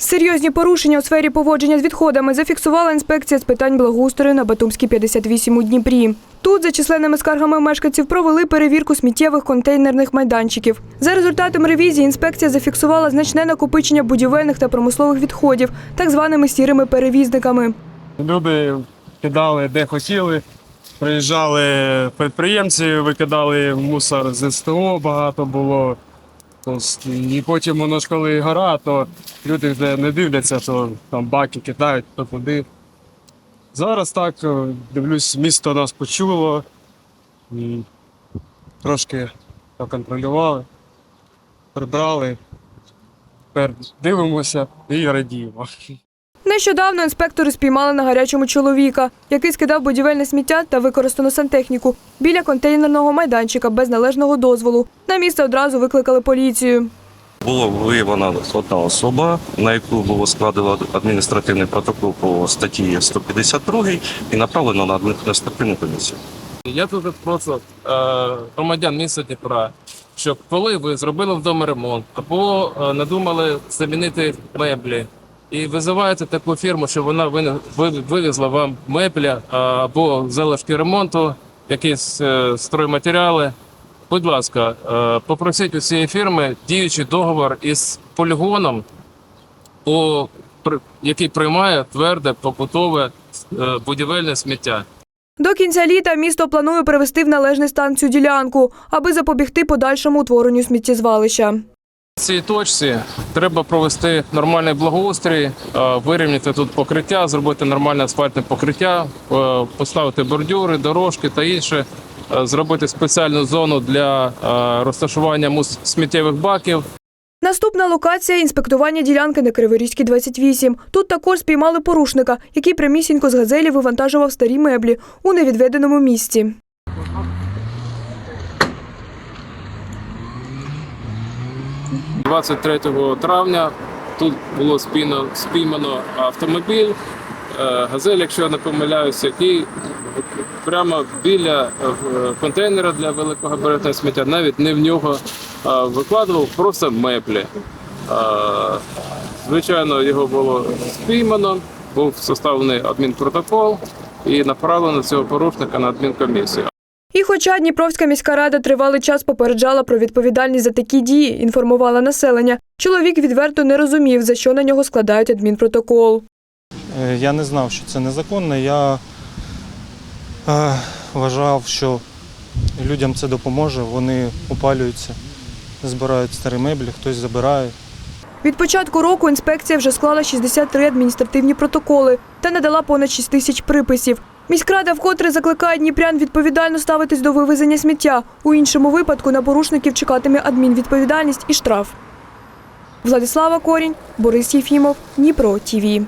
Серйозні порушення у сфері поводження з відходами зафіксувала інспекція з питань благоустрою на Батумській 58 у Дніпрі. Тут за численними скаргами мешканців провели перевірку сміттєвих контейнерних майданчиків. За результатом ревізії інспекція зафіксувала значне накопичення будівельних та промислових відходів, так званими сірими перевізниками. Люди кидали де хотіли. Приїжджали підприємці, викидали мусор з СТО, багато було. Тобто, І потім воно ж коли гора, то люди вже не дивляться, то там баки кидають, то куди. Зараз так, е, дивлюсь, місто нас почуло. І трошки контролювали, прибрали. Тепер дивимося і радіємо. Нещодавно інспектори спіймали на гарячому чоловіка, який скидав будівельне сміття та використану сантехніку біля контейнерного майданчика без належного дозволу. На місце одразу викликали поліцію. Було виявлена одна особа, на яку було складено адміністративний протокол по статті 152 і направлено на адміністративну комісію. Я тут просто е, громадян міста Дніпра, щоб коли ви зробили вдома ремонт або е, надумали замінити меблі і визиваєте таку фірму, щоб вона вивезла вам меблі або залишки ремонту, якісь е, стройматеріали. Будь ласка, е, попросіть у цієї фірми діючий договор із полігоном, по, який приймає тверде побутове е, будівельне сміття. До кінця літа місто планує привести в належний стан цю ділянку, аби запобігти подальшому утворенню сміттєзвалища. В цій точці треба провести нормальний благоустрій, е, вирівняти тут покриття, зробити нормальне асфальтне покриття, е, поставити бордюри, дорожки та інше, е, зробити спеціальну зону для розташування сміттєвих баків. Наступна локація інспектування ділянки на Криворізькій 28. Тут також спіймали порушника, який прямісінько з газелі вивантажував старі меблі у невідведеному місці. – 23 травня тут було спійно, спіймано автомобіль, е, газель, якщо я не помиляюся, який прямо біля е, контейнера для великогабаритного сміття, навіть не в нього е, викладував просто меблі. Звичайно, його було спіймано, був составлений адмінпротокол і направлено цього порушника на адмінкомісію. І хоча Дніпровська міська рада тривалий час попереджала про відповідальність за такі дії, інформувала населення, чоловік відверто не розумів, за що на нього складають адмінпротокол. Е, Я не знав, що це незаконно. Я е, вважав, що людям це допоможе. Вони опалюються, збирають старі меблі, хтось забирає. Від початку року інспекція вже склала 63 адміністративні протоколи та надала понад 6 тисяч приписів. Міськрада вкотре закликає дніпрян відповідально ставитись до вивезення сміття. У іншому випадку на порушників чекатиме адмінвідповідальність і штраф. Владислава Корінь, Борис Єфімов, Дніпро ТІВІ.